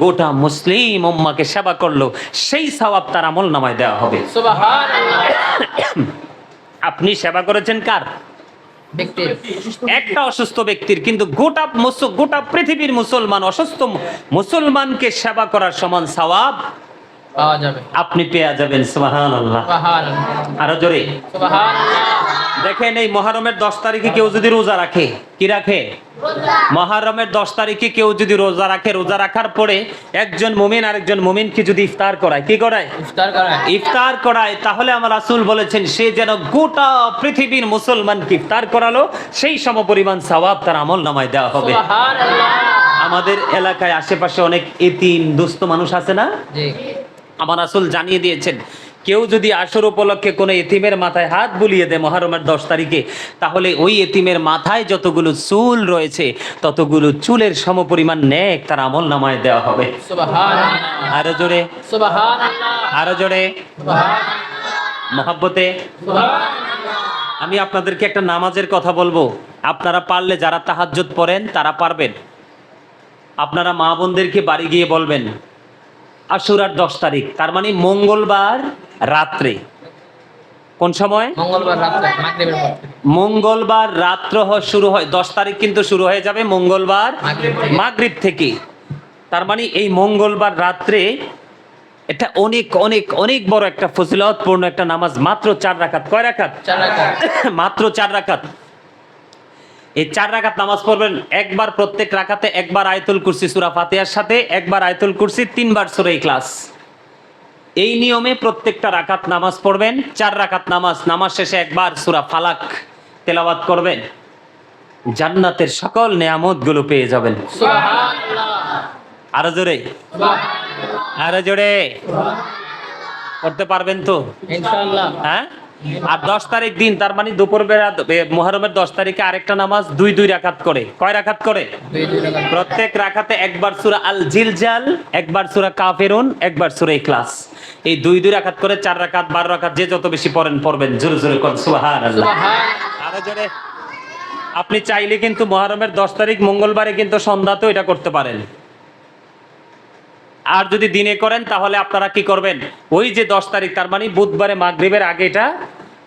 গোটা মুসলিম উম্মাকে সেবা করল সেই সওয়াব তার আমল নামায় দেওয়া হবে। আপনি সেবা করেছেন কার? একটা অসুস্থ ব্যক্তির কিন্তু গোটা গোটা পৃথিবীর মুসলমান অসুস্থ মুসলমানকে সেবা করার সমান সওয়াব আপনি পেয়ে যাবেন সুবহানাল্লাহ। সুবহানাল্লাহ। আরও জোরে। দেখেন এই মহারমের দশ তারিখে কেউ যদি রোজা রাখে কি রাখে? মহারমের দশ তারিখে কেউ যদি রোজা রাখে রোজা রাখার পরে একজন মুমিন আরেকজন মুমিনকে যদি ইফতার করায় কি করায়? ইফতার করায়। ইফতার করায়। তাহলে আমার রাসূল বলেছেন সে যেন গোটা পৃথিবীর মুসলমানকে ইফতার করালো সেই সমপরিমাণ সওয়াব তার আমল নামায় দেওয়া হবে। আমাদের এলাকায় আশেপাশে অনেক এতিম দুস্থ মানুষ আছে না? আমার আসল জানিয়ে দিয়েছেন কেউ যদি আসর উপলক্ষে কোনো এতিমের মাথায় হাত বুলিয়ে দেয় মহরমের দশ তারিখে তাহলে ওই এতিমের মাথায় যতগুলো চুল রয়েছে ততগুলো চুলের সমপরিমাণ নেক তার আমল নামায় দেওয়া হবে। আরও জোরে। আরও জোরে। মহাব্বতে। আমি আপনাদেরকে একটা নামাজের কথা বলব। আপনারা পারলে যারা তাহাজ্জুদ পড়েন তারা পারবেন। আপনারা মা বোনদেরকে বাড়ি গিয়ে বলবেন আশুরার দশ তারিখ তার মানে মঙ্গলবার রাত্রে। কোন সময়? মঙ্গলবার। রাত্র শুরু হয়। দশ তারিখ কিন্তু শুরু হয়ে যাবে মঙ্গলবার মাগরিব থেকে। তার মানে এই মঙ্গলবার রাত্রে এটা অনেক অনেক অনেক বড় একটা ফজিলতপূর্ণ একটা নামাজ। মাত্র চার রাকাত। কয় রাকাত। মাত্র চার রাকাত। এই চার রাকাত নামাজ পড়বেন একবার প্রত্যেক রাকাতে একবার আয়তুল কুরসি সুরা ফাতিহার সাথে একবার আয়তুল কুরসি তিনবার সূরা ক্লাস এই নিয়মে প্রত্যেকটা রাকাত নামাজ পড়বেন চার রাকাত নামাজ নামাজ শেষে একবার সুরা ফালাক তেলাওয়াত করবেন। জান্নাতের সকল নেয়ামতগুলো পেয়ে যাবেন। আরও জোরে। আরও জোরে। করতে পারবেন তো? হ্যাঁ? আর দশ তারিখ দিন তার মানে দুপুর বেলা মোহরমের দশ তারিখে আরেকটা নামাজ দুই দুই রাকাত করে। কয় রাকাত করে? প্রত্যেক রাখাতে একবার সুরা আল জিলজাল একবার সুরা কাফেরুন একবার সুরা ইখলাস। এই দুই দুই রাকাত করে চার রাখাত বারো রাকাত যে যত বেশি পড়েন পড়বেন। জোরে জোরে করেন সুবহানাল্লাহ। সুবহানাল্লাহ। আরও জোরে। আপনি চাইলে কিন্তু মহরমের দশ তারিখ মঙ্গলবারে কিন্তু সন্ধ্যাতেও এটা করতে পারেন। আর যদি দিনে করেন তাহলে আপনারা কি করবেন? ওই যে দশ তারিখ তার মানে বুধবারে মাগরিবের আগে এটা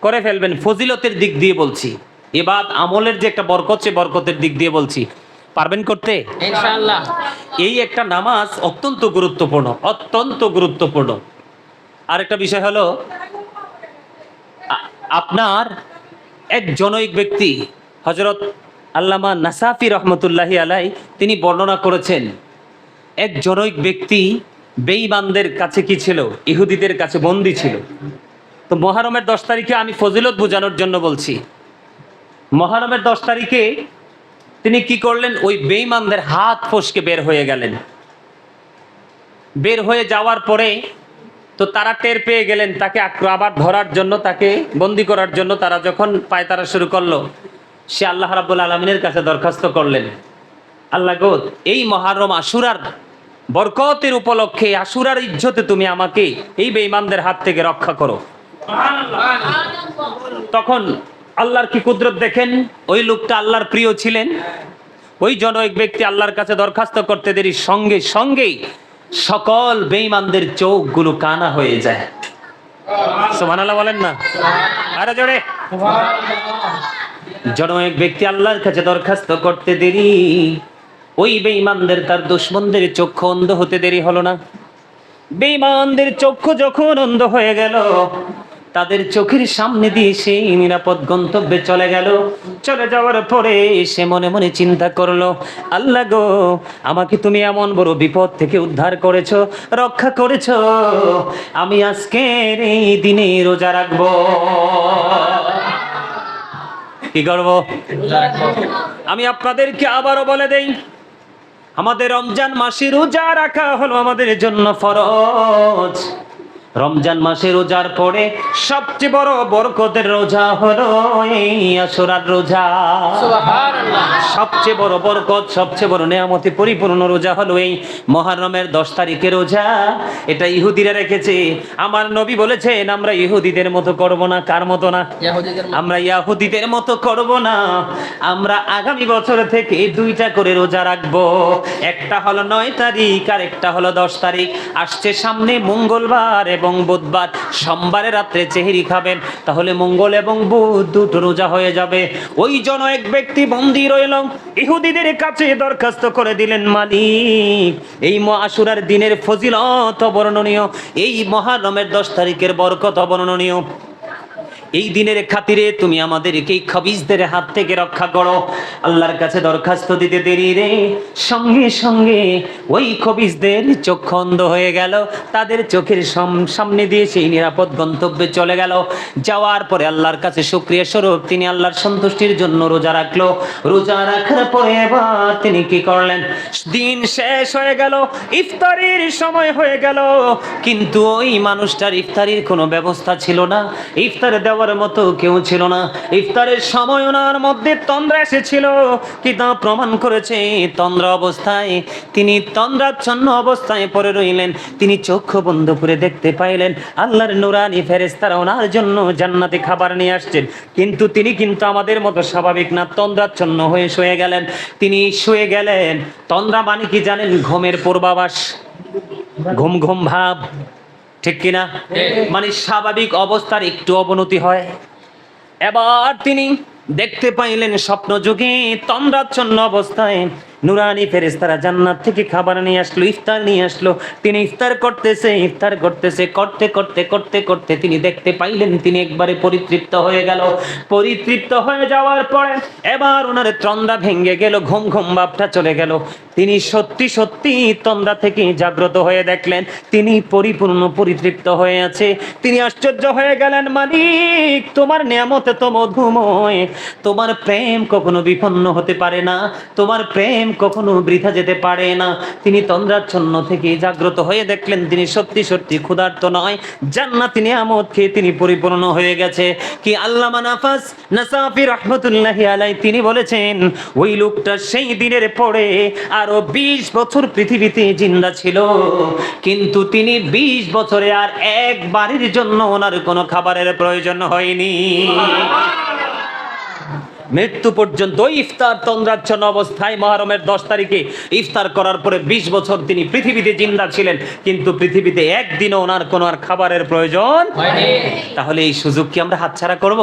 করে ফেলবেন। ফজিলতের দিক দিয়ে বলছি। এবার আমলের যে একটা বরকত সে বরকতের দিক দিয়ে বলছি। পারবেন করতে? ইনশাআল্লাহ। এই একটা নামাজ অত্যন্ত গুরুত্বপূর্ণ অত্যন্ত গুরুত্বপূর্ণ। আরেকটা বিষয় হলো আপনার এক জনৈক ব্যক্তি হজরত আল্লামা নাসাফি রহমতুল্লাহি আলাই তিনি বর্ণনা করেছেন এক জনৈক ব্যক্তি বেঈমানদের কাছে কি ছিল? ইহুদিদের কাছে বন্দী ছিল। তো মহারমের দশ তারিখে আমি ফজিলত বোঝানোর জন্য বলছি। মহারমের দশ তারিখে তিনি কি করলেন? ওই বেঈমানদের হাত ফসকে বের হয়ে গেলেন। বের হয়ে যাওয়ার পরে তো তারা টের পেয়ে গেলেন, তাকে আবার ধরার জন্য, তাকে বন্দি করার জন্য তারা যখন পায়তারা শুরু করল, সে আল্লাহ রাব্বুল আলমিনের কাছে দরখাস্ত করলেন। আল্লাহ গো, এই মহারম আশুরার বরকতের উপলক্ষে আশুরার ইজ্জতে তুমি আমাকে এই বেঈমানদের হাত থেকে রক্ষা করো। তখন আল্লাহর কি কুদরত দেখেন? ওই লোকটা আল্লাহর প্রিয় ছিলেন। ওই জনৈক ব্যক্তি আল্লাহর কাছে দরখাস্ত করতে দেরি, সঙ্গে সঙ্গেই সকল বেঈমানদের চোখগুলো কানা হয়ে যায়। সুবহানাল্লাহ বলেন না? আরে জোরে। জনৈক ব্যক্তি আল্লাহর কাছে দরখাস্ত করতে দেরি ওই বেঈমানদের তার দুশ্মনদের চক্ষু অন্ধ হতে দেরি হলো না। বেঈমানদের চক্ষু যখন অন্ধ হয়ে গেল, তাদের চোখের সামনে দিয়ে সেই নিরাপদ গন্তব্যে চলে গেল। চলে যাওয়ার পরে সে মনে মনে চিন্তা করল, আল্লাহ গো, আমাকে তুমি এমন বড় বিপদ থেকে উদ্ধার করেছ, রক্ষা করেছ। আমি আজকের এই দিনে রোজা রাখব। কি করব? আমি আপনাদেরকে আবারও বলে দেই আমাদের রমজান মাসে রোজা রাখা হলো আমাদের জন্য ফরজ। রমজান মাসে রোজার পরে সবচেয়ে বড় বরকতের রোজা হলো এই আসরার রোজা। সবচেয়ে বড় বরকত সবচেয়ে বড় নেয়ামতে পরিপূর্ণ রোজা হলো এই মহারমের দশ তারিখে রোজা। এটা ইহুদিরা রেখেছে। আমার নবী বলেছেন আমরা ইহুদিদের মতো করব না। কার মতো না? আমরা ইয়াহুদিদের মতো করব না। আমরা আগামী বছর থেকে দুইটা করে রোজা রাখব। একটা হলো নয় তারিখ আর একটা হলো দশ তারিখ। আসছে সামনে মঙ্গলবার এবং বুধবার সোমবারে রাত্রে চেহারি খাবেন, তাহলে মঙ্গল এবং বুধ দুটো রোজা হয়ে যাবে। ওই জন্য এক ব্যক্তি বন্দি রইল, ইহুদিদের কাছে দরখাস্ত করে দিলেন মালিক। এই আশুরার দিনের ফজিলত বর্ণনীয় এই মহারমের দশ তারিখের বরকত বর্ণনীয় এই দিনের খাতিরে তুমি আমাদেরকে এই খবিজদের হাত থেকে রক্ষা করো। আল্লাহর কাছে দরখাস্ত দিতে দেরি রে। সঙ্গে সঙ্গে ওই খবিজদের চক্ষু অন্ধ হয়ে গেল। তাদের চোখের সাম- সামনে দিয়ে সেই নিরাপদ গন্তব্যে চলে গেল। যাওয়ার পরে আল্লাহর কাছে শুক্রিয়া স্বরূপ, তিনি আল্লাহর সন্তুষ্টির জন্য রোজা রাখল। রোজা রাখার পরে এবার তিনি কি করলেন? দিন শেষ হয়ে গেল, ইফতারির সময় হয়ে গেল। কিন্তু ওই মানুষটার ইফতারির কোনো ব্যবস্থা ছিল না। ইফতার দেওয়ার মতো কেউ ছিল না। ইফতারের সময় ওনার মধ্যে তন্দ্রা এসেছিল। কি তা প্রমাণ করেছে তন্দ্রা অবস্থায়? তিনি তন্দ্রাচ্ছন্ন অবস্থায় পড়ে রইলেন। তিনি চক্ষু বন্ধ করে দেখতে পাইলেন, আল্লাহর নুরানি ফেরেস্তারা ওনার জন্য জান্নাতে খাবার নিয়ে আসছেন। কিন্তু তিনি কিন্তু আমাদের মতো স্বাভাবিক না, তন্দ্রাচ্ছন্ন হয়ে শুয়ে গেলেন। তিনি শুয়ে গেলেন। তন্দ্রা মানে কি জানেন? ঘুমের পূর্বাভাস। ঘুম ঘুম ভাব। ঠিক কিনা? মানে স্বাভাবিক অবস্থার একটু অবনতি হয়। এবার তিনি দেখতে পাইলেন স্বপ্ন যুগে তন্দ্রাচ্ছন্ন অবস্থায় নুরানি ফেরেস্তারা জান্নাত থেকে খাবার নিয়ে আসলো, ইফতার নিয়ে আসলো। তিনি ইফতার করতেছে ইফতার করতেছে, করতে করতে করতে করতে তিনি দেখতে পাইলেন, তিনি একবারে পরিতৃপ্ত হয়ে গেল। পরিতৃপ্ত হয়ে যাওয়ার পরে এবার ওনার তন্দ্রা ভেঙে গেল, ঘুম ঘুম ভাবটা চলে গেল। তিনি সত্যি সত্যি তন্দ্রা থেকে জাগ্রত হয়ে দেখলেন, তিনি পরিপূর্ণ পরিতৃপ্ত হয়ে আছে। তিনি আশ্চর্য হয়ে গেলেন, মালিক, তোমার নিয়ামতে তো মধুময়। তোমার প্রেম কখনো বিপন্ন হতে পারে না। তোমার প্রেম কখনো বৃথা যেতে পারে না। তিনি তন্দ্রাচ্ছন্ন থেকে জাগ্রত হয়ে দেখলেন তিনি সত্যি সত্যি ক্ষুধার্ত নয়। জান্নাতি নিয়ামত খেয়ে তিনি পরিপূর্ণ হয়ে গেছে। কি আল্লামা নাফাস নাসাফি রহমতুল্লাহি আলাই তিনি বলেছেন, ওই লোকটা সেই দিনের পরে আরও বিশ বছর পৃথিবীতে জিন্দা ছিল। কিন্তু তিনি বিশ বছরে আর একবারের জন্য ওনার কোনো খাবারের প্রয়োজন হয়নি। মৃত্যু পর্যন্ত ইফতার তন্দ্রাচ্ছন্ন অবস্থায় মহরমের দশ তারিখে ইফতার করার পরে বিশ বছর তিনি পৃথিবীতে জিন্দা ছিলেন কিন্তু পৃথিবীতে একদিনও ওনার কোনো আর খাবারের প্রয়োজন তাহলে এই সুযোগ কি আমরা হাতছাড়া করব?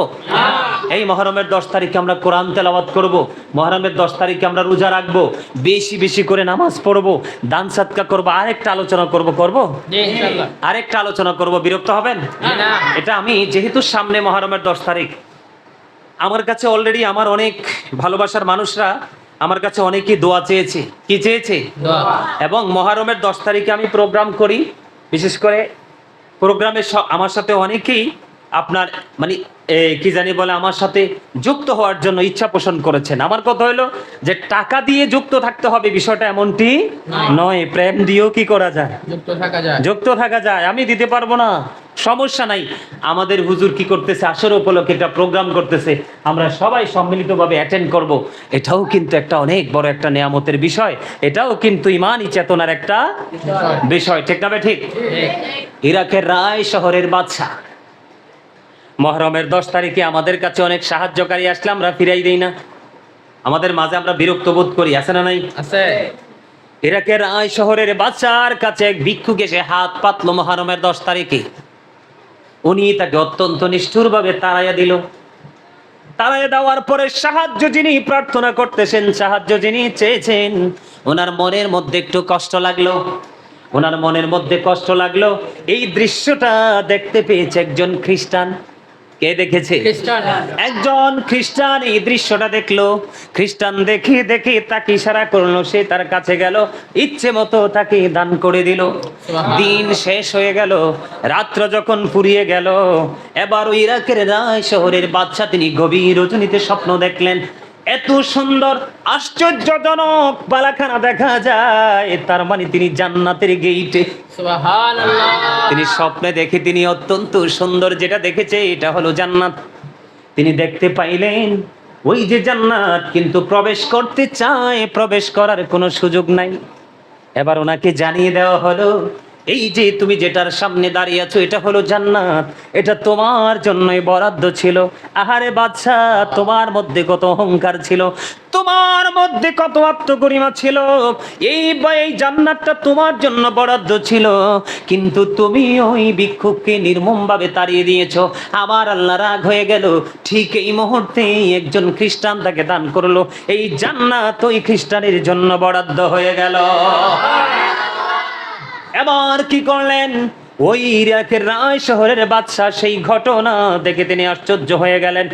এই মহরমের দশ তারিখে আমরা কোরআন তেলাওয়াত করব মহরমের দশ তারিখে আমরা রোজা রাখব বেশি বেশি করে নামাজ পড়ব দান সাতকা করব আরেকটা আলোচনা করব করব? আরেকটা আলোচনা করব বিরক্ত হবেন? এটা আমি যেহেতু সামনে মহরমের দশ তারিখ আমার কাছে অলরেডি আমার অনেক ভালোবাসার মানুষরা আমার কাছে অনেকেই দোয়া চেয়েছে। কি চেয়েছে? এবং মহারমের দশ তারিখে আমি প্রোগ্রাম করি। বিশেষ করে প্রোগ্রামে আমার সাথে অনেকেই আপনার মানে কি জানি বলে আমার সাথে যুক্ত হওয়ার জন্য ইচ্ছা পোষণ করেছেন। আমার কথা হলো যে টাকা দিয়ে যুক্ত থাকতে হবে বিষয়টা এমনটি নয়। প্রেম দিয়েও কি করা যায়? যুক্ত থাকা যায়। যুক্ত থাকা যায়। আমি দিতে পারব না। সমস্যা নাই। আমাদের হুজুর কি করতেছে? আসর উপলক্ষে একটা প্রোগ্রাম করতেছে। আমরা সবাই সম্মিলিতভাবে অ্যাটেন্ড করব। এটাও কিন্তু একটা অনেক বড় একটা নিয়ামতের বিষয়। এটাও কিন্তু ইমানই চেতনার একটা বিষয়। ঠিক না ঠিক? ইরাকের রায় শহরের বাদশা মহরমের দশ তারিখে আমাদের কাছে অনেক সাহায্যকারী আসলে আমরা ফিরাই দিই না। আমাদের মাঝে আমরা বিরক্ত বোধ করি আছে না নাই? আছে। ইরাকের রায় শহরের বাচ্চার কাছে এক ভিক্ষুক এসে হাত পাতলো মহারমের দশ তারিখে। উনি তাকে অত্যন্ত নিষ্ঠুরভাবে তাড়াইয়া দিল। তাড়াইয়া দেওয়ার পরে সাহায্য যিনি প্রার্থনা করতেছেন, সাহায্য যিনি চেয়েছেন ওনার মনের মধ্যে একটু কষ্ট লাগল। ওনার মনের মধ্যে কষ্ট লাগল। এই দৃশ্যটা দেখতে পেয়েছে একজন খ্রিস্টান। কে দেখেছে? একজন খ্রিস্টান এই দৃশ্যটা দেখল। খ্রিস্টান দেখে দেখে তাকে ইশারা করল সে তার কাছে গেল ইচ্ছে মতো তাকে দান করে দিল। দিন শেষ হয়ে গেল রাত্র যখন ফুরিয়ে গেল এবার ওই ইরাকের রায় শহরের বাদশা তিনি গভীর রজনীতে স্বপ্ন দেখলেন। এত সুন্দর আশ্চর্যজনক বালাখানা দেখা যায়। তার মানে তিনি জান্নাতের গেইটে। তিনি স্বপ্নে দেখে তিনি অত্যন্ত সুন্দর যেটা দেখেছে এটা হলো জান্নাত। তিনি দেখতে পাইলেন ওই যে জান্নাত কিন্তু প্রবেশ করতে চায় প্রবেশ করার কোনো সুযোগ নাই। এবার ওনাকে জানিয়ে দেওয়া হলো এই যে তুমি যেটার সামনে দাঁড়িয়ে আছো, এটা হলো জান্নাত। এটা তোমার জন্যই বরাদ্দ ছিল। আহারে বাচ্চা তোমার মধ্যে কত অহংকার ছিল, তোমার মধ্যে কত আত্মগরিমা ছিল। এই এই জান্নাতটা তোমার জন্য বরাদ্দ ছিল। কিন্তু তুমি ওই বিক্ষোভকে নির্মমভাবে তাড়িয়ে দিয়েছ। আমার আল্লাহ রাগ হয়ে গেল। ঠিক এই মুহূর্তে একজন খ্রিস্টান তাকে দান করল। এই জান্নাত ওই খ্রিস্টানের জন্য বরাদ্দ হয়ে গেল। এবার কি করলেন? ওই ইরাকের রায় শহরের বাদশাহ সেই ঘটনা দেখে তিনি আশ্চর্য হয়ে গেলেন।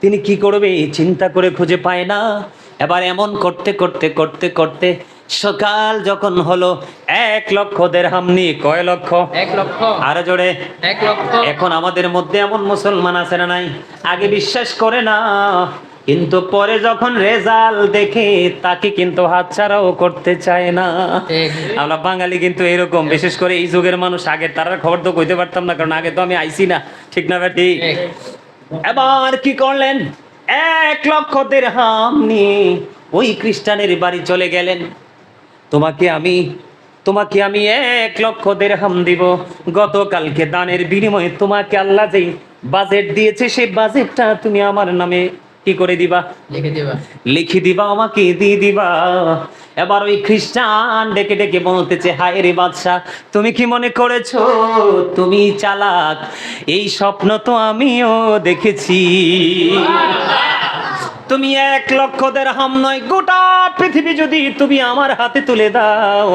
তিনি কি করবে? চিন্তা করে খুঁজে পায় না। এবার এমন করতে করতে করতে করতে সকাল যখন হলো এক লক্ষ দেড়হাম নিয়ে কয় লক্ষ? এক লক্ষ। আরও জোরে। এক লক্ষ। এখন আমাদের মধ্যে এমন মুসলমান আছে না নাই? আগে বিশ্বাস করে না। কিন্তু পরে যখন রেজাল্ট দেখে তাকে কিন্তু হাতছাড়াও করতে চায় না। আমরা বাঙালি কিন্তু এরকম। বিশেষ করে এই যুগের মানুষ আগে তারা খবর তো কইতে পারতাম না কারণ আগে তো আমি আইছি না। ঠিক না ঠিক। এবার কি করলেন? এক লক্ষ দেড়হাম নিয়ে ওই খ্রিস্টানের বাড়ি চলে গেলেন। তোমাকে আমি তোমাকে আমি এক লক্ষ দেড়হাম দিব। গতকালকে দানের বিনিময়ে তোমাকে আল্লাহ যেই বাজেট দিয়েছে সেই বাজেটটা তুমি আমার নামে কি করে দিবা? লিখে দিবা। লিখে দিবা আমাকে দিয়ে দিবা। এবার ওই খ্রিস্টান ডেকে ডেকে বলতেছে হায় রে বাদশাহ তুমি কি মনে করেছ তুমি চালাক? এই স্বপ্ন তো আমিও দেখেছি। তুমি এক লক্ষ দেড়হাম নয়, গোটা পৃথিবী যদি তুমি আমার হাতে তুলে দাও,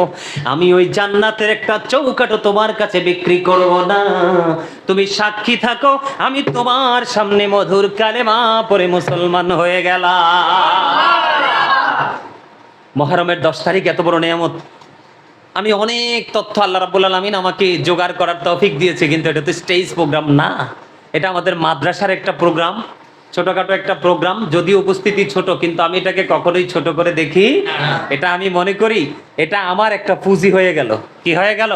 আমি ওই জান্নাতের একটা চৌকাটো তোমার কাছে বিক্রি করব না। তুমি সাক্ষী থাকো, আমি তোমার সামনে মধুর কালেমা পরে মুসলমান হয়ে গেলাম। মহরমের দশ তারিখ, এত বড় নিয়ামত। আমি অনেক তথ্য আল্লাহ রাব্বুল আলামিন আমাকে জোগাড় করার তৌফিক দিয়েছে, কিন্তু এটা তো স্টেজ প্রোগ্রাম না। এটা আমাদের মাদ্রাসার একটা প্রোগ্রাম ছোটখাটো একটা প্রোগ্রাম যদি উপস্থিতি ছোট, কিন্তু আমি এটাকে কখনোই ছোট করে দেখি। এটা আমি মনে করি, এটা আমার একটা পুঁজি হয়ে গেল। কি হয়ে গেল?